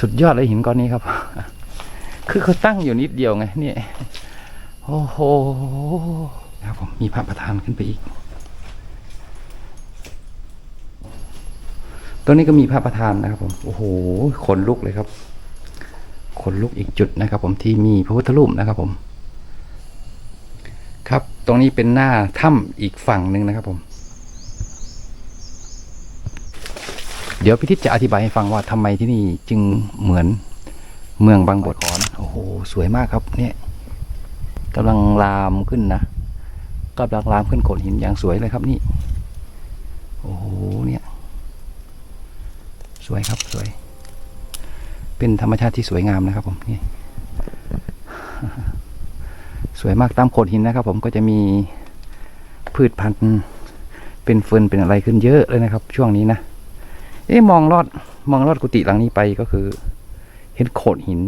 สุดยอดเลยหินก้อนนี้ครับ คือเขาตั้งอยู่นิดเดียวไงนี่โอ้โหนะครับผมมีพระประธานขึ้นไปอีก ตัวนี้ก็มีพระประธานนะครับผม โอ้โห ขนลุกเลยครับ ขนลุกอีกจุดนะครับ ผมที่มีพระพุทธรูปนะครับผม ครับ ตรงนี้เป็นหน้าถ้ำอีกฝั่งหนึ่งนะครับผม เดี๋ยวพิทิศจะอธิบายให้ฟังว่าทำไมที่นี่จึงเหมือนเมืองบางบทขอน โอ้โห สวยมากครับ เนี่ยกำลังลามขึ้นนะกำลังลามขึ้นโขดหินอย่างสวยเลยครับนี่ โอ้โห เนี่ย สวยครับสวย เป็นธรรมชาติที่สวยงามนะครับ ผมนี่สวยมากตามโขดหินนะครับ ผมก็จะมีพืชพันธุ์ เป็นเฟิร์นเป็นอะไรขึ้นเยอะเลยนะครับ ช่วงนี้นะ เอ๊ะมองลอดมองลอดกุฏิหลังนี้ไปก็คือ เห็นโขดหิน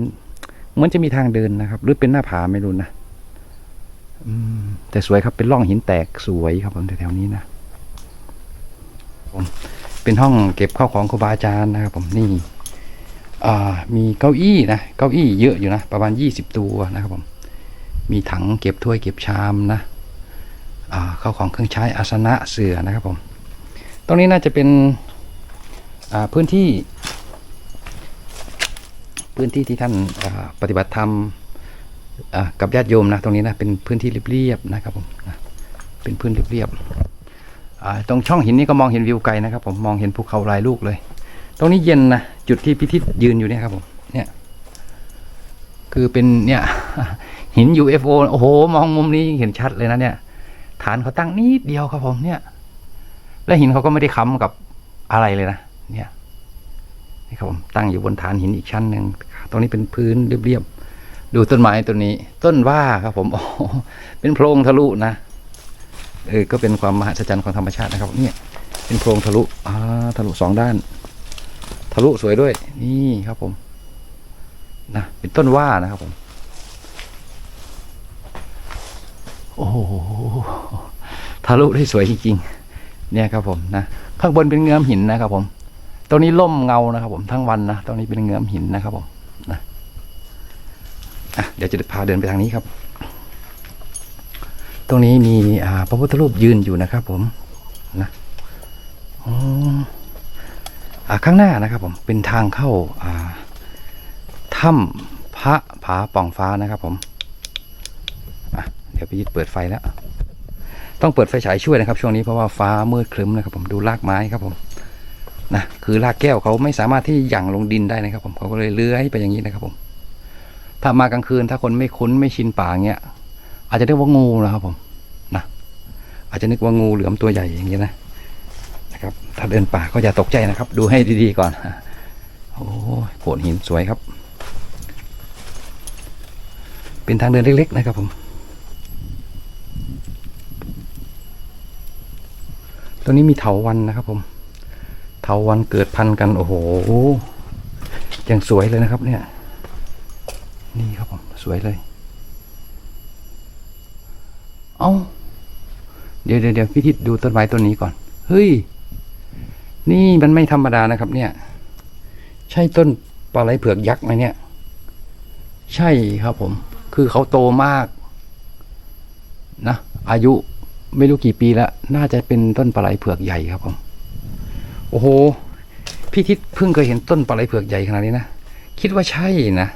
เหมือนจะมีทางเดินนะครับ หรือเป็นหน้าผาไม่รู้นะอืมแต่สวยครับเป็นร่องหินแตกสวยครับผมแถวๆนี้นะผมเป็นห้องเก็บข้าวของครูบาอาจารย์นะครับ ผมนี่อ่ามีเก้าอี้นะเก้าอี้เยอะอยู่นะ ประมาณยี่สิบตัวนะครับผม มีถังเก็บถ้วยเก็บชามนะอ่าข้าวของเครื่องใช้อาสนะเสือนะครับผม ตรงนี้น่าจะเป็น พื้นที่ พื้นที่ที่ท่านปฏิบัติธรรมกับญาติโยมนะตรงนี้นะเป็นพื้นที่เรียบๆนะครับผมเป็นพื้นเรียบๆตรงช่องหินนี้ก็มองเห็นวิวไกลนะครับ ผมมองเห็นภูเขาลายลูกเลย ตรงนี้เย็นนะจุดที่พิทิศยืนอยู่เนี่ยครับผมเนี่ยคือเป็นเนี่ยหิน UFO โอ้โห มองมุมนี้เห็นชัดเลยนะเนี่ย ฐานเขาตั้งนิดเดียวครับผมเนี่ย และหินเขาก็ไม่ได้ค้ำกับอะไรเลยนะ เนี่ยนี่ครับผมตั้งอยู่บนฐานหินอีกชั้นหนึ่งตรงนี้เป็นพื้นเรียบๆดูต้นไม้ต้นนี้ ต้นว่าครับผมโอ้เป็นโพรงทะลุนะเออก็เป็นความมหัศจรรย์ของธรรมชาตินะครับ เนี่ยเป็นโพรงทะลุอ่าทะลุสองด้าน ทะลุสวยด้วย นี่ครับผมนะเป็นต้นว่านะครับผม โอ้โหทะลุได้สวยจริงๆเนี่ยครับผมนะข้างบนเป็นเงื้อมหินนะครับผม ตรงนี้ล่มเงานะครับ ผมทั้งวันนะตรงนี้เป็นเงื้อมหินนะครับผมนะะเดี๋ยวจะพาเดินไปทางนี้ครับ ตรงนี้มีพระพุทธรูปยืนอยู่นะครับ ผมนะอ๋อข้างหน้านะครับ ผมเป็นทางเข้าถ้ำพระผาป่องฟ้านะครับ ผมเดี๋ยวไปยึดเปิดไฟแล้วต้องเปิดไฟฉายช่วยนะครับ ช่วงนี้เพราะว่าฟ้ามืดครึ้มนะครับ ผมดูรากไม้ครับผม นะคือรากแก้วเขาไม่สามารถที่หยั่งลงดินได้นะครับผมเขาก็เลยเลื้อยไปอย่างนี้นะครับผม ถ้ามากลางคืนถ้าคนไม่คุ้นไม่ชินป่าเงี้ย อาจจะเรียกว่างูนะครับผมนะอาจจะนึกว่างูเหลือมตัวใหญ่อย่างนี้นะนะครับ ถ้าเดินป่าก็อย่าตกใจนะครับ ดูให้ดีๆก่อนโอ้ยโขดหินสวยครับ เป็นทางเดินเล็ก ๆ นะครับผมตรงนี้มีเถาวันนะครับผม เถาวันเกิดพันกัน โอ้โหยังสวยเลยนะครับ เนี่ย นี่ครับผม สวยเลย เอาเดี๋ยวเดี๋ยวเดี๋ยวพี่ทิศดูต้นไม้ต้นนี้ก่อน เฮ้ย นี่มันไม่ธรรมดานะครับ เนี่ย ใช่ต้นปลาไหลเผือกยักษ์ไหมเนี่ย ใช่ครับผม คือเขาโตมาก นะ อายุไม่รู้กี่ปีแล้ว น่าจะเป็นต้นปลาไหลเผือกใหญ่ครับผม โอ้โห พี่ทิศเพิ่งเคยเห็นต้นปลาไหลเผือกใหญ่ขนาดนี้นะ คิดว่าใช่นะ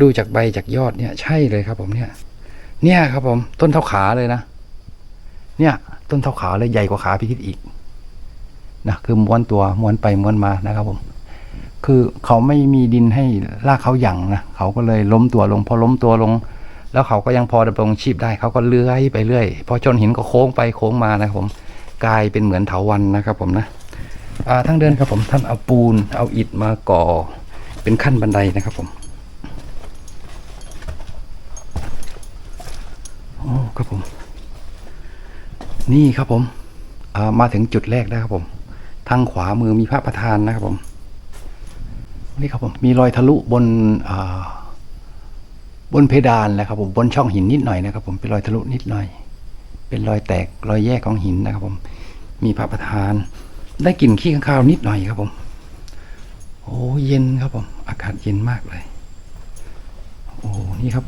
ดูจากใบจากยอดเนี่ยใช่เลยครับ ผมเนี่ย เนี่ยครับผม ต้นเท่าขาเลยนะ เนี่ย ต้นเท่าขาเลยใหญ่กว่าขาพี่ทิศอีกนะคือม้วนตัวม้วนไปม้วนมานะครับผม คือเขาไม่มีดินให้ลากเขาหยั่งนะเขาก็เลยล้มตัวลง พอล้มตัวลง แล้วเขาก็ยังพอดำรงชีพได้เขาก็เลื้อยไปเรื่อย พอจนหินก็โค้งไปโค้งมานะครับผม กลายเป็นเหมือนเถาวันนะครับผมนะ อ่าทั้งเดินครับผมท่านเอาปูนเอาอิฐมาก่อเป็นขั้นบันไดนะครับผมโอ้ครับผม นี่ครับผมามาถึงจุดแรกแล้วครับผม ทางขวามือมีพระประธานนะครับผมนี่ครับผมมีรอยทะลุบนบนเพดานนะครับผมบนช่องหินนิดหน่อยนะครับ ผมเป็นรอยทะลุนิดหน่อย เป็นรอยแตกรอยแยกของหินนะครับผม มีพระประธาน ได้กลิ่นขี้ข้างคาวนิดหน่อยครับผม โอ้เย็นครับผม อากาศเย็นมากเลย โอ้นี่ครับ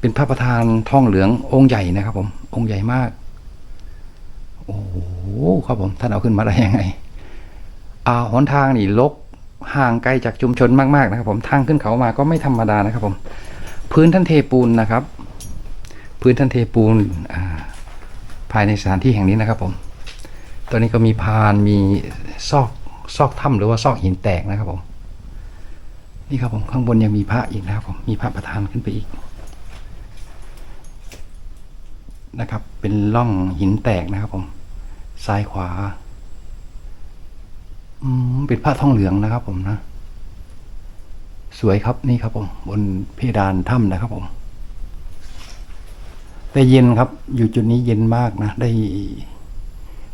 เป็นพระประธานทองเหลืององค์ใหญ่นะครับผม องค์ใหญ่มาก โอ้ครับผม ท่านเอาขึ้นมาได้ยังไงอ่าหนทางนี่ลกห่างไกลจากชุมชนมากๆนะครับ ผม ทางขึ้นเขามาก็ไม่ธรรมดานะครับผม พื้นท่านเทปูนนะครับ พื้นท่านเทปูนอ่าภายในสถานที่แห่งนี้นะครับผม ตอนนี้ก็มีพานมีซอกซอกถ้ำหรือว่าซอกหินแตกนะครับผม นี่ครับผมข้างบนยังมีพระอีกนะครับผมมีพระประธานขึ้นไปอีก นะครับ เป็นร่องหินแตกนะครับผมซ้ายขวาอืมเป็นผ้าทองเหลืองนะครับผมนะ สวยครับนี่ครับผม บนเพดานถ้ำนะครับผม แต่เย็นครับ อยู่จุดนี้เย็นมากนะ ได้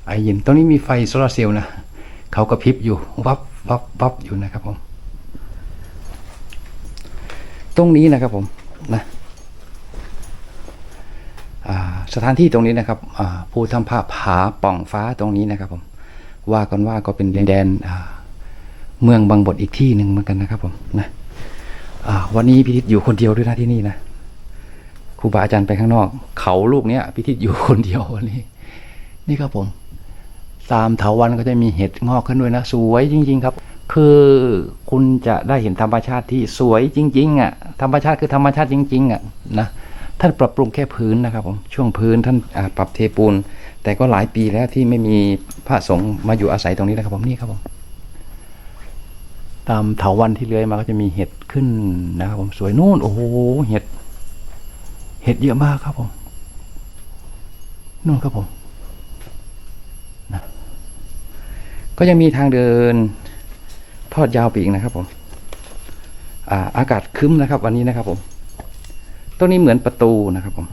ไอเย็นตรงนี้มีไฟโซลาร์เซลล์นะเขากระพริบอยู่วับวับวับอยู่นะครับผม ตรงนี้นะครับผมนะสถานที่ตรงนี้นะครับอ่าภูทำภาพผาป่องฟ้าตรงนี้นะครับผมว่ากันว่าก็เป็นแดนเมืองบางบทอีกที่หนึ่งเหมือนกันนะครับผมนะวันนี้พิทิศอยู่คนเดียวด้วยนะที่นี่นะครูบาอาจารย์ไปข้างนอก เขาลูกเนี้ยพิทิศอยู่คนเดียววันนี้ นี่ครับผม ตามเถาวันก็จะมีเห็ดงอกขึ้นด้วยนะ สวยจริง ๆ ครับ คือคุณจะได้เห็นธรรมชาติที่สวยจริงๆอะธรรมชาติคือธรรมชาติจริง ๆอะนะท่านปรับปรุงแค่พื้นนะครับผมช่วงพื้นท่านปรับเทปูน แต่ก็หลายปีแล้วที่ไม่มีพระสงฆ์มาอยู่อาศัยตรงนี้นะครับผมนี่ครับผมตามเถาวันที่เลื้อยมาก็จะมีเห็ดขึ้นนะครับผมสวยนู่นโอ้โหเห็ด เห็ดเยอะมากครับผมนู่นครับผม ก็ยังมีทางเดินทอดยาวไปอีกนะครับผมอ่าอากาศคึ้มนะครับ วันนี้นะครับผมต้นนี้เหมือนประตูนะครับผม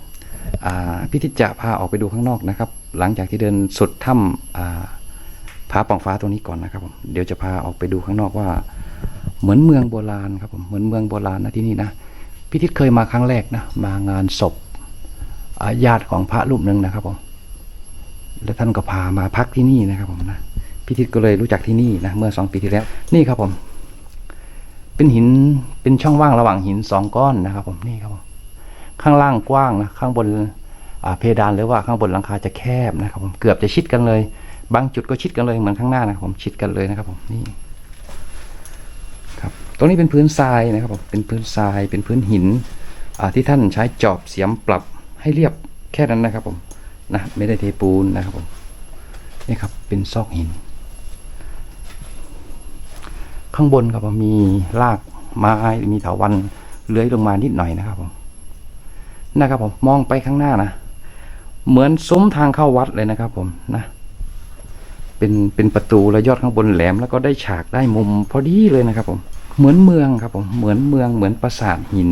อ่าพิธิตจะพาออกไปดูข้างนอกนะครับ หลังจากที่เดินสุดถ้ำอ่าผาป่องฟ้าตรงนี้ก่อนนะครับผมเดี๋ยวจะพาออกไปดูข้างนอกว่า เหมือนเมืองโบราณครับผมเหมือนเมืองโบราณนะที่นี่นะพิธิตเคยมาครั้งแรกนะมางานศพอาญาติของพระรูปหนึ่งนะครับผมแล้วท่านก็พามาพักที่นี่นะครับผมนะ พิทิศก็เลยรู้จักที่นี่นะเมื่อสองปีที่แล้ว นี่ครับผม เป็นหินเป็นช่องว่างระหว่างหินสองก้อนนะครับ ผมนี่ครับผมข้างล่างกว้างนะข้างบนเพดานหรือว่าข้างบนหลังคาจะแคบนะครับ ผมเกือบจะชิดกันเลย บางจุดก็ชิดกันเลยเหมือนข้างหน้านะครับผมชิดกันเลยนะครับ ผมนี่ครับตรงนี้เป็นพื้นทรายนะครับผมเป็นพื้นทรายเป็นพื้นหินที่ท่านใช้จอบเสียมปรับให้เรียบแค่นั้นนะครับ ผมนะไม่ได้เทปูนนะครับผมนี่ครับเป็นซอกหิน ข้างบนครับผมมีรากไม้มีเถาวันเลื้อยลงมานิดหน่อยนะครับผมนะครับผมมองไปข้างหน้านะเหมือนซุ้มทางเข้าวัดเลยนะครับ ผมนะเป็นเป็นประตูแล้วยอดข้างบนแหลม แล้วก็ได้ฉากได้มุมพอดีเลยนะครับ ผมเหมือนเมืองครับผมเหมือนเมืองเหมือนปราสาทหิน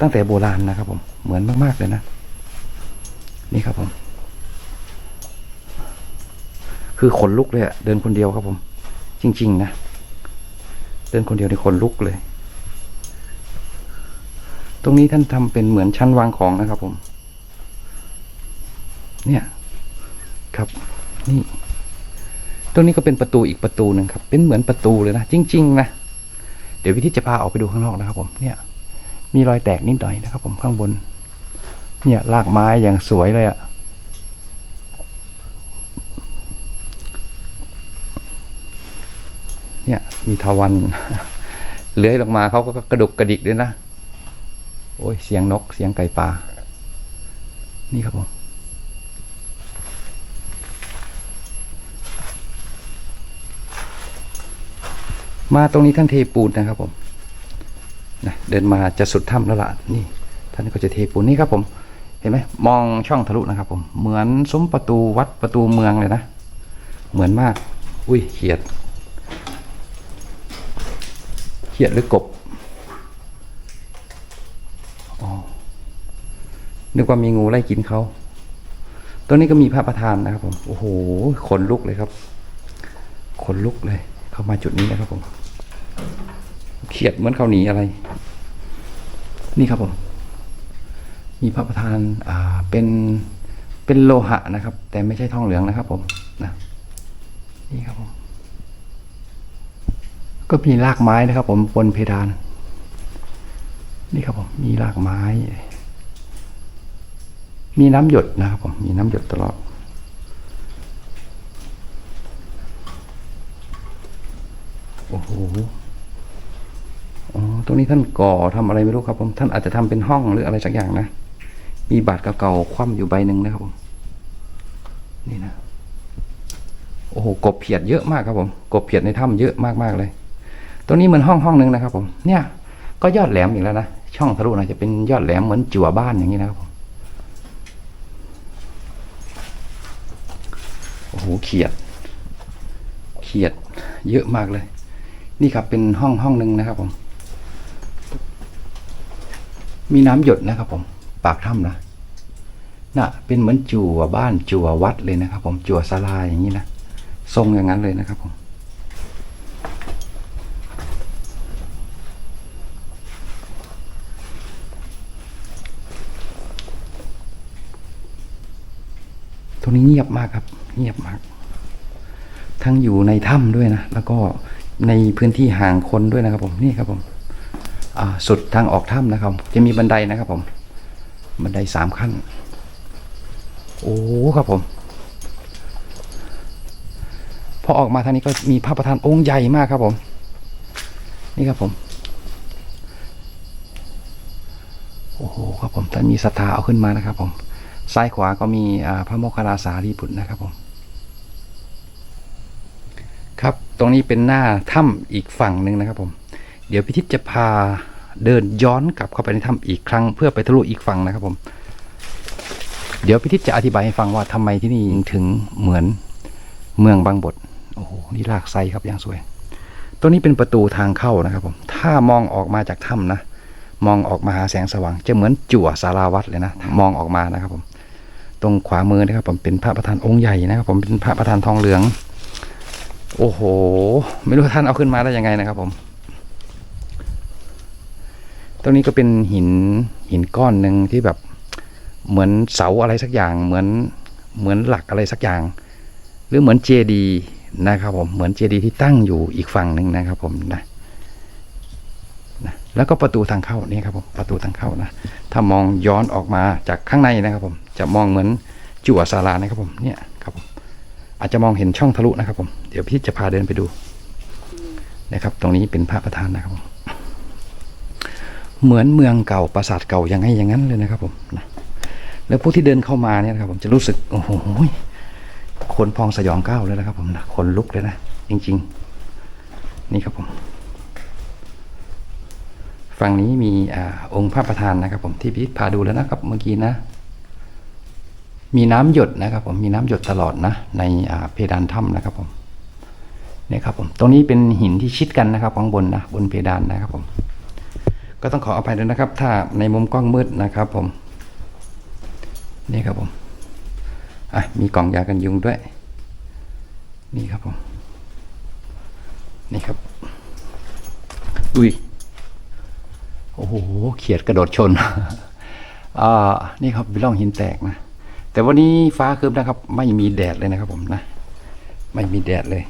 ตั้งแต่โบราณนะครับ ผมเหมือนมากๆเลยนะ นี่ครับผม คือขนลุกเลยอะเดินคนเดียวครับผม จริง ๆ นะ เดินคนเดียวในคนลุกเลย ตรงนี้ท่านทำเป็นเหมือนชั้นวางของนะครับผม เนี่ยครับนี่ ตรงนี้ก็เป็นประตูอีกประตูหนึ่งครับ เป็นเหมือนประตูเลยนะจริง ๆ นะเดี๋ยววิธีจะพาออกไปดูข้างนอกนะครับ ผมเนี่ย มีรอยแตกนิดหน่อยนะครับ ผมข้างบน เนี่ยรากไม้อย่างสวยเลยอะ เนี่ย มีทวันเลื้อยลงมาเขาก็กระดุกกระดิกด้วยนะ โอ้ยเสียงนกเสียงไก่ป่า นี่ครับผมมาตรงนี้ท่านเทปูนนะครับผมนะเดินมาจะสุดถ้ำแล้วล่ะนี่ ท่านก็จะเทปูนนี่ครับผม เห็นไหมมองช่องทะลุนะครับผม เหมือนซุ้มประตูวัดประตูเมืองเลยนะ เหมือนมาก อุ้ยเขียด เขียดหรือกบอ๋อนึกว่ามีงูไล่กินเขาตัวนี้ก็มีพระประธานนะครับผมโอ้โหขนลุกเลยครับขนลุกเลย เข้ามาจุดนี้นะครับผมเขียดเหมือนเขาหนีอะไร นี่ครับผม มีพระประธานอ่าเป็นเป็นโลหะนะครับ แต่ไม่ใช่ทองเหลืองนะครับผมนะนี่ครับผม ก็มีรากไม้นะครับ ผมบนเพดาน นี่ครับผมมีรากไม้ มีน้ำหยดนะครับผมมีน้ำหยดตลอดโอ้โหอ๋อตรงนี้ท่านก่อทำอะไรไม่รู้ครับผม ท่านอาจจะทำเป็นห้องหรืออะไรสักอย่างนะ มีบาทเก่าๆคว่ำอยู่ใบหนึ่งนะครับผม นี่นะ โอ้โห กบเขียดเยอะมากครับผม กบเขียดในถ้ำเยอะมากๆเลย ตัวนี้เหมือนห้องห้องหนึ่งนะครับผมเนี่ยก็ยอดแหลมอีกแล้วนะช่องทะลุนะจะเป็นยอดแหลมเหมือนจั่วบ้านอย่างนี้นะครับผมโอ้โหเขียด เขียด เยอะมากเลย นี่ครับเป็นห้องห้องหนึ่งนะครับผม มีน้ำหยดนะครับผม ปากถ้ำนะน่ะเป็นเหมือนจั่วบ้านจั่ววัดเลยนะครับผมจั่วศาลาอย่างนี้นะทรงอย่างนั้นเลยนะครับผม รงนี้เงียบมากครับ เงียบมาก ทั้งอยู่ในถ้ำด้วยนะ แล้วก็ในพื้นที่ห่างคนด้วยนะครับ ผมนี่ครับผมสุดทางออกถ้ำนะครับ จะมีบันไดนะครับ ผม บันไดสามขั้น โอ้ครับผม พอออกมาทางนี้ก็มีพระประธานองค์ใหญ่มากครับผม นี่ครับผมโอ้โหครับผมท่านมีศรัทธาเอาขึ้นมานะครับผม ซ้ายขวาก็มีพระโมคคัลลาสารีบุตรนะครับผมครับตรงนี้เป็นหน้าถ้ำอีกฝั่งหนึ่งนะครับผม เดี๋ยวพิทิพจะพาเดินย้อนกลับเข้าไปในถ้ำอีกครั้ง เพื่อไปทะลุอีกฝั่งนะครับผม เดี๋ยวพิทิพจะอธิบายให้ฟังว่าทำไมที่นี่ถึงเหมือนเมืองบางบทโอ้โหนี่ลากไซครับอย่างสวยตัวนี้เป็นประตูทางเข้านะครับผม ถ้ามองออกมาจากถ้ำนะ มองออกมาหาแสงสว่างจะเหมือนจั่วสาราวัดเลยนะ มองออกมานะครับผม ตรงขวามือนะครับ ผมเป็นพระประธานองค์ใหญ่นะครับ ผมเป็นพระประธานทองเหลือง โอ้โห ไม่รู้ท่านเอาขึ้นมาได้ยังไงนะครับ ผม ตรงนี้ก็เป็นหินหินก้อนหนึ่งที่แบบเหมือนเสาอะไรสักอย่าง เหมือนเหมือนหลักอะไรสักอย่าง หรือเหมือนเจดีนะครับผมเหมือนเจดีที่ตั้งอยู่อีกฝั่งหนึ่งนะครับ ผมนะนะแล้วก็ประตูทางเข้านี่ครับผมประตูทางเข้านะถ้ามองย้อนออกมาจากข้างในนะครับผมจะมองเหมือนจั่วศาลานะครับผมเนี่ยครับผมอาจจะมองเห็นช่องทะลุนะครับผมเดี๋ยวพี่จะพาเดินไปดูนะครับ ตรงนี้เป็นพระประธานนะครับผมเหมือนเมืองเก่าปราสาทเก่ายังไงอย่างนั้นเลยนะครับผมนะแล้วผู้ที่เดินเข้ามาเนี่ยนะครับผมจะรู้สึกโอ้โหขนพองสยองก้าวเลยนะครับผมนะขนลุกเลยนะจริง ๆ นี่ครับผมฝั่งนี้มีอองค์พระประธานนะครับผมที่พี่พาดูแล้วนะครับเมื่อกี้นะ มีน้ำหยดนะครับผมมีน้ำหยดตลอดนะในเพดานถ้ำนะครับผมนี่ครับผมตรงนี้เป็นหินที่ชิดกันนะครับข้างบนนะบนเพดานนะครับผม ก็ต้องขออภัยด้วยนะครับ ถ้าในมุมกล้องมืดนะครับผมนี่ครับผมอะมีกล่องยากันยุงด้วย นี่ครับผมนี่ครับอุ้ยโอ้โหเขียดกระโดดชนอ่านี่ครับวิล่องหินแตกนะ แต่วันนี้ฟ้าคืมนะครับ ไม่มีแดดเลยนะครับผมนะ ไม่มีแดดเลย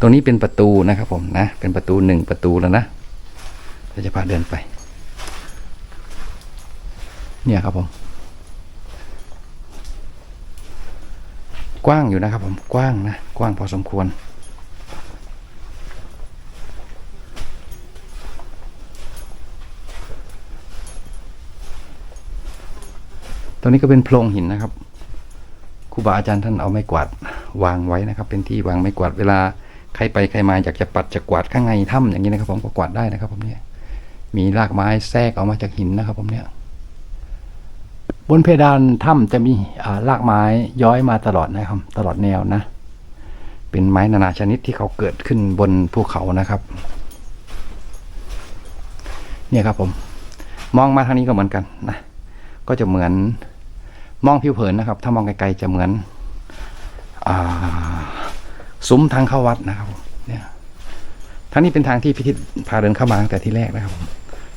ตรงนี้เป็นประตูนะครับผมนะ เป็นประตูหนึ่งประตูแล้วนะเราจะพาเดินไป เนี่ยครับผม กว้างอยู่นะครับผม กว้างนะ กว้างพอสมควร ตรงนี้ก็เป็นโพรงหินนะครับครูบาอาจารย์ท่านเอาไม้กวาดวางไว้นะครับ เป็นที่วางไม้กวาดเวลาใครไปใครมาอยากจะปัดจะกวาดข้างในถ้ำอย่างนี้นะครับ ผมก็กวาดได้นะครับ ผมเนี่ยมีรากไม้แทรกออกมาจากหินนะครับ ผมเนี่ยบนเพดานถ้ำจะมีรากไม้ย้อยมาตลอดนะครับ ตลอดแนวนะ เป็นไม้นานาชนิดที่เขาเกิดขึ้นบนภูเขานะครับ เนี่ยครับผม มองมาทางนี้ก็เหมือนกันนะก็จะเหมือน มองผิวเผินนะครับ ถ้ามองไกลๆจะเหมือนซุ้มทางเข้าวัดนะครับเนี่ยทางนี้เป็นทางที่พิธีพาเดินเข้ามาตั้งแต่ที่แรกนะครับ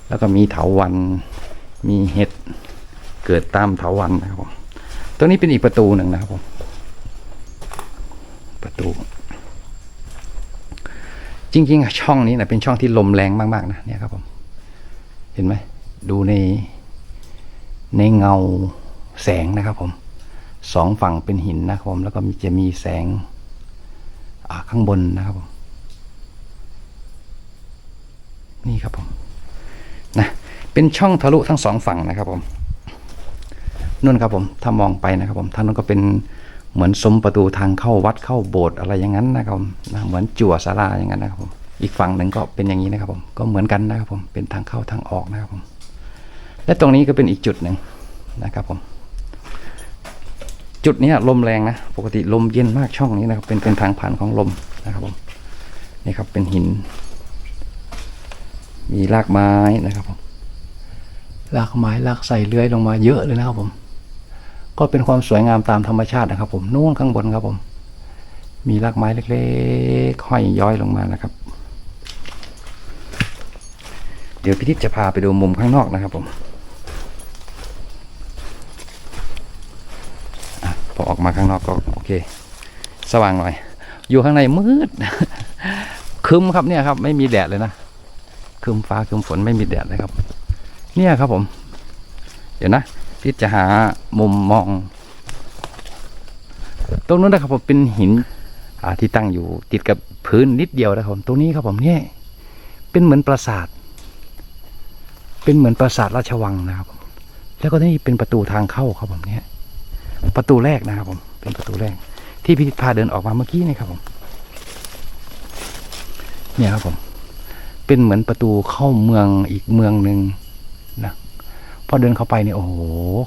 แล้วก็มีเถาวันมีเห็ดเกิดตามเถาวันนะครับตรงนี้เป็นอีกประตูหนึ่งนะครับผมประตู จริง ๆ ช่องนี้นะเป็นช่องที่ลมแรงมากๆนะเนี่ยครับผม เห็นไหมดูในในเงา แสงนะครับผมสองฝั่งเป็นหินนะครับผมแล้วก็มีจะมีแสงข้างบนนะครับผมนี่ครับผมนะเป็นช่องทะลุทั้งสองฝั่งนะครับผมนู่นครับผมถ้ามองไปนะครับผมทางนั้นก็เป็นเหมือนซุ้มประตูทางเข้าวัดเข้าโบสถ์อะไรอย่างนั้นนะครับผมนะเหมือนจั่วศาลาอย่างนั้นนะครับผมอีกฝั่งหนึ่งก็เป็นอย่างนี้นะครับผมก็เหมือนกันนะครับผมเป็นทางเข้าทางออกนะครับผมและตรงนี้ก็เป็นอีกจุดหนึ่งนะครับผม จุดนี้ลมแรงนะปกติลมเย็นมากช่องนี้นะครับ เป็นเป็นทางผ่านของลมนะครับผมนี่ครับเป็นหิน มีรากไม้นะครับผมรากไม้รากใส่เลื้อยลงมาเยอะเลยนะครับผม ก็เป็นความสวยงามตามธรรมชาตินะครับ ผมนู่นข้างบนครับผม มีรากไม้เล็กๆห้อยย้อยลงมานะครับ เดี๋ยวพี่ทิพย์จะพาไปดูมุมข้างนอกนะครับผม อะพอออกมาข้างนอกก็โอเค สว่างหน่อย อยู่ข้างในมืดคึมครับเนี่ยครับ ไม่มีแดดเลยนะคึมฟ้าคึมฝนไม่มีแดดเลยครับ เนี่ยครับผม เดี๋ยวนะพี่จะหามุมมอง ตรงนู้นนะครับผมเป็นหินอ่าที่ตั้งอยู่ติดกับพื้นนิดเดียวนะครับผมตรงนี้ครับผมเนี่ยเป็นเหมือนปราสาท เป็นเหมือนปราสาทราชวังนะครับแล้วก็นี่เป็นประตูทางเข้าครับผมเนี่ย ประตูแรกนะครับผมเป็นประตูแรก ที่พิธิพาเดินออกมาเมื่อกี้นี่ครับผม เนี่ยครับผม เป็นเหมือนประตูเข้าเมืองอีกเมืองหนึ่งนะพอเดินเข้าไปเนี่ยโอ้โห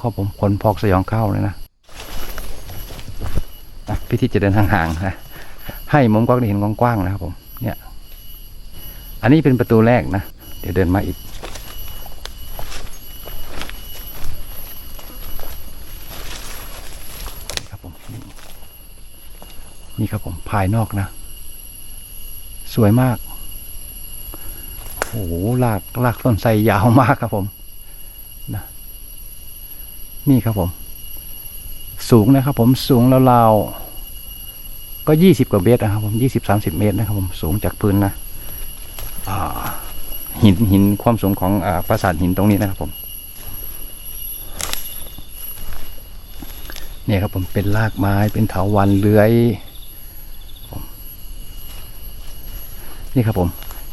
ครับผมคนพอกสยองเข้าเลยนะนะพิธีจะเดินห่างๆนะให้มุมกล้องได้เห็นกว้างๆนะครับผม เนี่ย อันนี้เป็นประตูแรกนะเดี๋ยวเดินมาอีก ครับผมนี่ นี่ครับผมภายนอกนะ สวยมากโอ้โหลากลากต้นไทรยาวมากครับผมนะนี่ครับผม สูงนะครับผมสูงราวๆก็ยี่สิบกว่าเมตรนะครับผมยี่สิบสามสิบเมตรนะครับผมสูงจากพื้นนะหินหินความสูงของอปราสาทหินตรงนี้นะครับผมเนี่ยครับผมเป็นรากไม้เป็นเถาวันเลื้อยผม นี่ครับผม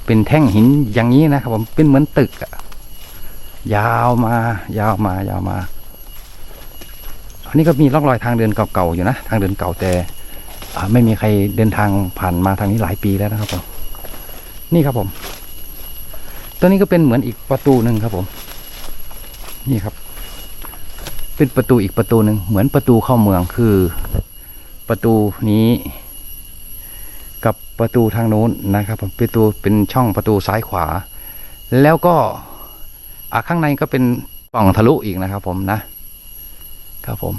เป็นแท่งหินอย่างนี้นะครับผมเป็นเหมือนตึกอะยาวมายาวมายาวมา อันนี้ก็มีร่องรอยทางเดินเก่าๆอยู่นะ ทางเดินเก่าแต่ไม่มีใครเดินทางผ่านมาทางนี้หลายปีแล้วนะครับผมนี่ครับผม ตัวนี้ก็เป็นเหมือนอีกประตูหนึ่งครับผม นี่ครับ เป็นประตูอีกประตูหนึ่งเหมือนประตูเข้าเมืองคือ ประตูนี้ กับประตูทางโน้นนะครับผมประตูเป็นช่องประตูซ้ายขวา แล้วก็อะข้างในก็เป็นปล่องทะลุอีกนะครับผมนะครับผม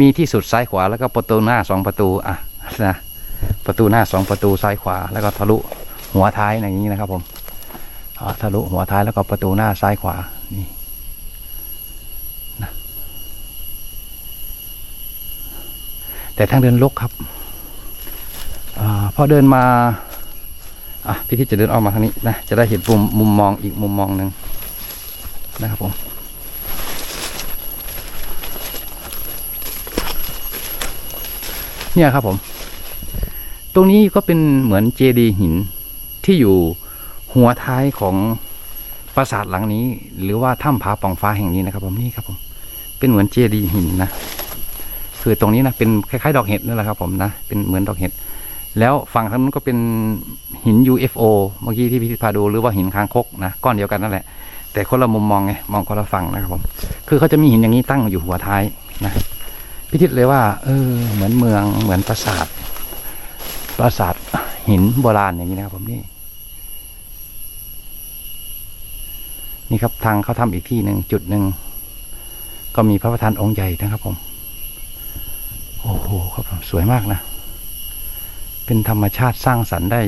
มีที่สุดซ้ายขวาแล้วก็ประตูหน้าสองประตูอะนะประตูหน้าสองประตูซ้ายขวา แล้วก็ทะลุหัวท้ายอย่างนี้นะครับผมอะทะลุหัวท้ายแล้วก็ประตูหน้าซ้ายขวานี่แต่ทางเดินลกครับ อพอเดินมาอะพี่ที่จะเดินออกมาทางนี้นะจะได้เห็นมุมมุมมองอีกมุมมองหนึ่งนะครับผมเนี่ยครับผม ตรงนี้ก็เป็นเหมือนเจดีย์หินที่อยู่หัวท้ายของปราสาทหลังนี้ หรือว่าถ้ำผาป่องฟ้าแห่งนี้นะครับ ผมนี่ครับผม เป็นเหมือนเจดีย์หินนะคือตรงนี้นะเป็นคล้ายๆ ดอกเห็ดนั่นแหละครับ ผมนะเป็นเหมือนดอกเห็ด แล้วฝั่งทางนู้นก็เป็นหิน UFO เมื่อกี้ที่พี่พาดูหรือว่าหินคางคกนะก้อนเดียวกันนั่นแหละ แต่คนละมุมมองไงมองคนละฝั่งนะครับผมคือเขาจะมีหินอย่างนี้ตั้งอยู่หัวท้ายนะพิทิศเลยว่าเออเหมือนเมืองเหมือนปราสาทปราสาทหินโบราณอย่างนี้นะครับผมนี่นี่ครับทางเขาทำอีกที่หนึ่งจุดหนึ่งก็มีพระประธานองค์ใหญ่นะครับผม โอ้โหครับผมสวยมากนะ เป็นธรรมชาติสร้างสรรค์ได้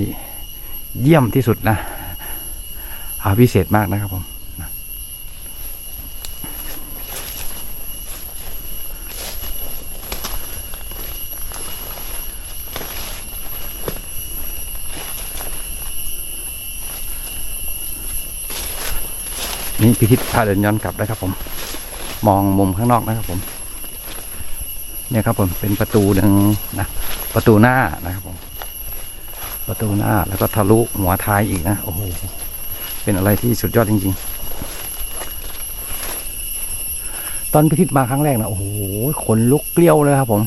เยี่ยมที่สุดนะอาพิเศษมากนะครับผมนี่พิธิศพาเดินย้อนกลับนะครับผม มองมุมข้างนอกนะครับผม เนี่ยครับผมเป็นประตูหนึ่งนะประตูหน้านะครับผม ประตูหน้าแล้วก็ทะลุหัวท้ายอีกนะ โอ้โห เป็นอะไรที่สุดยอดจริง ๆ ตอนพิทิศมาครั้งแรกนะโอ้โหขนลุกเกลี้ยวเลยครับผม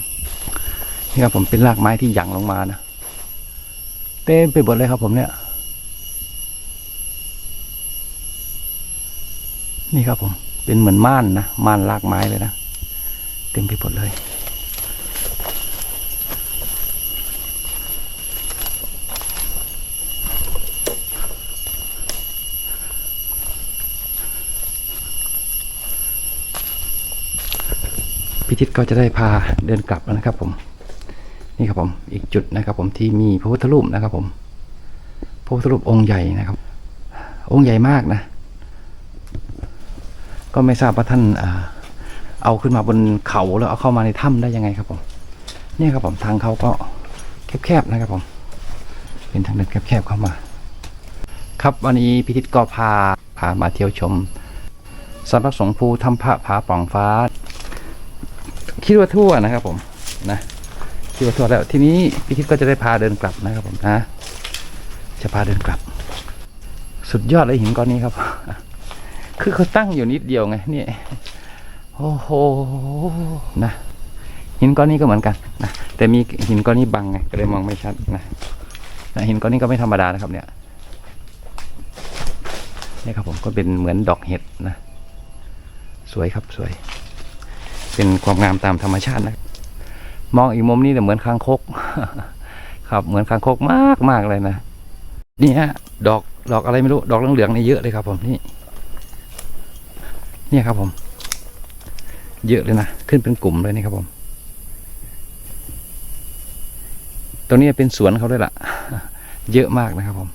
นี่ครับผมเป็นรากไม้ที่หยั่งลงมานะ เต็มไปหมดเลยครับผมเนี่ย นี่ครับผม เป็นเหมือนม่านนะม่านรากไม้เลยนะ เต็มไปหมดเลย พิชิตก็จะได้พาเดินกลับแล้วนะครับ ผม นี่ครับผมอีกจุดนะครับ ผมที่มีพระพุทธรูปนะครับ ผมพระพุทธรูปองค์ใหญ่นะครับ องค์ใหญ่มากนะ ก็ไม่ทราบว่าท่านเอาขึ้นมาบนเขาแล้วเอาเข้ามาในถ้ำได้ยังไงครับ ผมนี่ครับผมทางเขาก็แคบๆนะครับ ผม เป็นทางเดินแคบๆเข้ามา ครับวันนี้พิทิตก็พาพามาเที่ยวชมสำนักสงฆ์ภูถ้ำพระผาป่องฟ้า คิดว่าทั่วนะครับ ผมนะคิดว่าทั่วแล้วทีนี้พิทิตก็จะได้พาเดินกลับนะครับ ผมนะ จะพาเดินกลับ สุดยอดเลยหินก้อนนี้ครับ คือเขาตั้งอยู่นิดเดียวไงนี่โอ้โหนะหินก้อนนี้ก็เหมือนกันนะแต่มีหินก้อนนี้บังไงก็เลยมองไม่ชัดนะนะหินก้อนนี้ก็ไม่ธรรมดานะครับ เนี่ยนี่ครับผมก็เป็นเหมือนดอกเห็ดนะ สวยครับสวย เป็นความงามตามธรรมชาตินะ มองอีกมุมนี้เนี่เหมือนคางคก ครับเหมือนคางคกมากมากเลยนะนี่ฮะดอกดอกอะไรไม่รู้ ดอกเหลืองๆนี่เยอะเลยครับ ผมนี่เนี่ยครับผม เยอะเลยนะขึ้นเป็นกลุ่มเลยนี่ครับผมตรงนี้เป็นสวนเขาด้วยล่ะ เยอะมากนะครับผม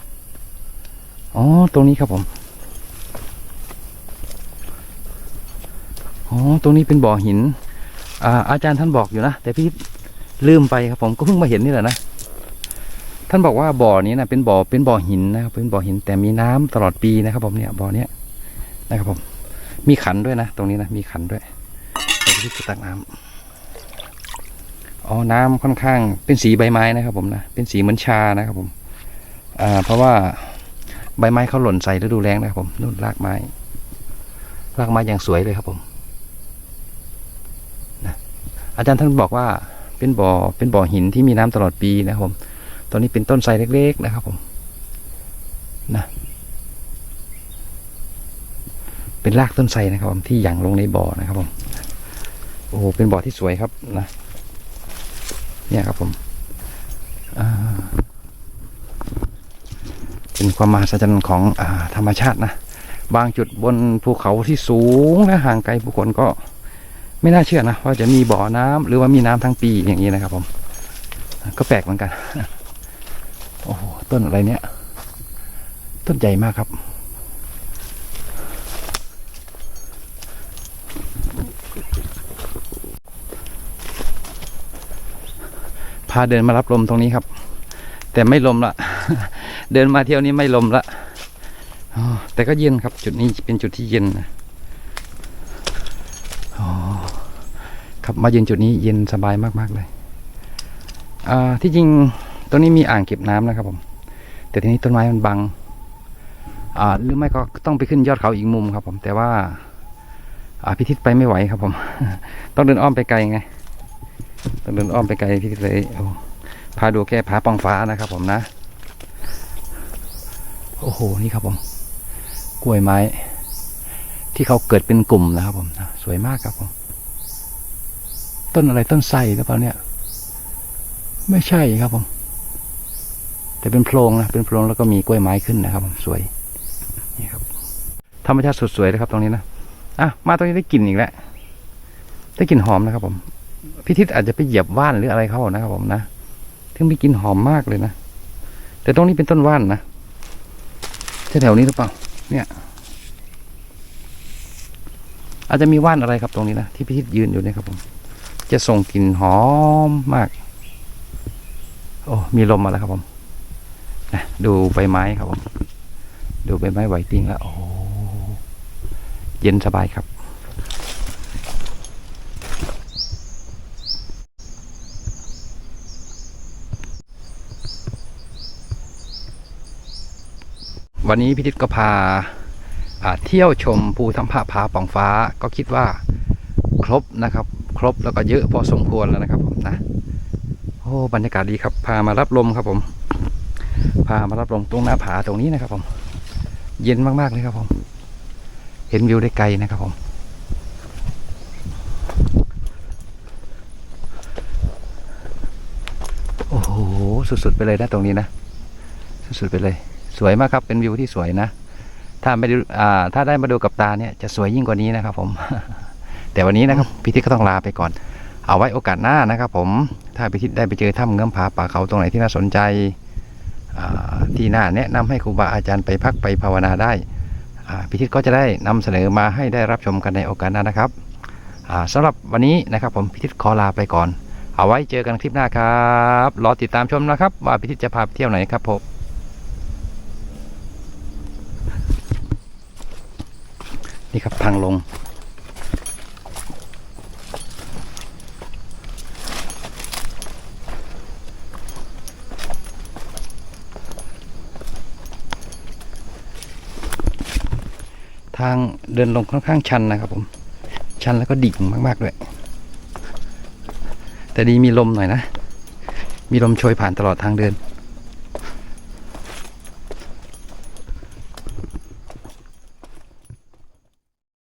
อ๋อ ตรงนี้ครับผม อ๋อตรงนี้เป็นบ่อหินอ่าอาจารย์ท่านบอกอยู่นะ แต่พี่ลืมไปครับผมก็เพิ่งมาเห็นนี่แหละนะท่านบอกว่าบ่อนี้นะเป็นบ่อเป็นบ่อหินนะครับเป็นบ่อหินแต่มีน้ำตลอดปีนะครับผมเนี่ยบ่อเนี้ยนะครับผม มีขันด้วยนะ ตรงนี้นะมีขันด้วยที่จะตักน้ำอ๋อน้ำค่อนข้างเป็นสีใบไม้นะครับ ผมนะเป็นสีเหมือนชานะครับผมอ่าเพราะว่าใบไม้เขาหล่นใส่ฤดูแล้งนะครับผมนู่นรากไม้รากไม้อย่างสวยเลยครับผม อาจารย์ท่านบอกว่าเป็นบ่อเป็นบ่อหินที่มีน้ำตลอดปีนะครับผมตอนนี้เป็นต้นไทรเล็ก ๆ นะครับผมนะเป็นรากต้นไทรนะครับผมที่หยั่งลงในบ่อนะครับผมโอ้โหเป็นบ่อที่สวยครับนะเนี่ยครับผมเป็นความมหัศจรรย์ของอธรรมชาตินะ บางจุดบนภูเขาที่สูงและห่างไกลผู้คนก็ ไม่น่าเชื่อนะว่าจะมีบ่อน้ำหรือว่ามีน้ำทั้งปีอย่างนี้นะครับผม ก็แปลกเหมือนกัน โอ้โหต้นอะไรเนี่ย ต้นใหญ่มากครับ พาเดินมารับลมตรงนี้ครับ แต่ไม่ลมละเดินมาเที่ยวนี้ไม่ลมละแต่ก็เย็นครับ จุดนี้เป็นจุดที่เย็นนะอ๋อ ครับมายืนจุดนี้เย็นสบายมากๆเลยที่จริงตรงนี้มีอ่างเก็บน้ำนะครับผม แต่ทีนี้ต้นไม้มันบังหรือไม่ก็ต้องไปขึ้นยอดเขาอีกมุมครับผม แต่ว่าพิทิศไปไม่ไหวครับผม ต้องเดินอ้อมไปไกลไง ต้องเดินอ้อมไปไกลพิทิศเลยโอ้พาดูแค่ผาปองฟ้านะครับผมนะ โอ้โห นี่ครับผม กล้วยไม้ ที่เขาเกิดเป็นกลุ่มนะครับผม สวยมากครับผม ต้นอะไรต้นไทรหรือเปล่าเนี่ย ไม่ใช่ครับผม แต่เป็นโพรงนะเป็นโพรงแล้วก็มีกล้วยไม้ขึ้นนะครับผมสวยนี่ครับธรรมชาติสุดสวยเลยครับ ตรงนี้นะอะมาตรงนี้ได้กลิ่นอีกแล้วได้กลิ่นหอมนะครับ ผมพิทิศอาจจะไปเหยียบว่านหรืออะไรเขานะครับ ผมนะถึงมีกลิ่นหอมมากเลยนะแต่ตรงนี้เป็นต้นว่านนะแถวนี้หรือเปล่า เนี่ย อาจจะมีว่านอะไรครับตรงนี้นะที่พิทิศยืนอยู่เนี่ยครับผม จะส่งกลิ่นหอมมาก โอ้ มีลมมาแล้วครับผมนะดูใบไม้ครับผม ดูใบไม้ไหวติ้งแล้ว โอ้เย็นสบายครับ วันนี้พิทิตก็พาเที่ยวชมภูถ้ำผาผาป่องฟ้าก็คิดว่าครบนะครับ ครบแล้วก็เยอะพอสมควรแล้วนะครับผมนะโอ้บรรยากาศดีครับ พามารับลมครับผม พามารับลมตรงหน้าผาตรงนี้นะครับผม เย็นมากๆเลยครับผม เห็นวิวได้ไกลนะครับผมโอ้โหสุดๆไปเลยนะตรงนี้นะ สุดๆไปเลย สวยมากครับเป็นวิวที่สวยนะ ถ้าไม่ได้อ่าถ้าได้มาดูกับตาเนี่ยจะสวยยิ่งกว่านี้นะครับผม แต่วันนี้นะครับพิทิตก็ต้องลาไปก่อน เอาไว้โอกาสหน้านะครับผมถ้าพิทิตได้ไปเจอถ้ำเงื้อมผาป่าเขาตรงไหนที่น่าสนใจอ่าที่น่าแนะนำให้ครูบาอาจารย์ไปพักไปภาวนาได้พิทิตก็จะได้นำเสนอมาให้ได้รับชมกันในโอกาสหน้านะครับอ่าสำหรับวันนี้นะครับผมพิทิตขอลาไปก่อน เอาไว้เจอกันคลิปหน้าครับรอติดตามชมนะครับ ว่าพิทิตจะพาเที่ยวไหนครับผมนี่ครับทางลง ทางเดินลงค่อนข้างชันนะครับผม ชันแล้วก็ดิ่งมากๆด้วย แต่ดีมีลมหน่อยนะ มีลมโชยผ่านตลอดทางเดิน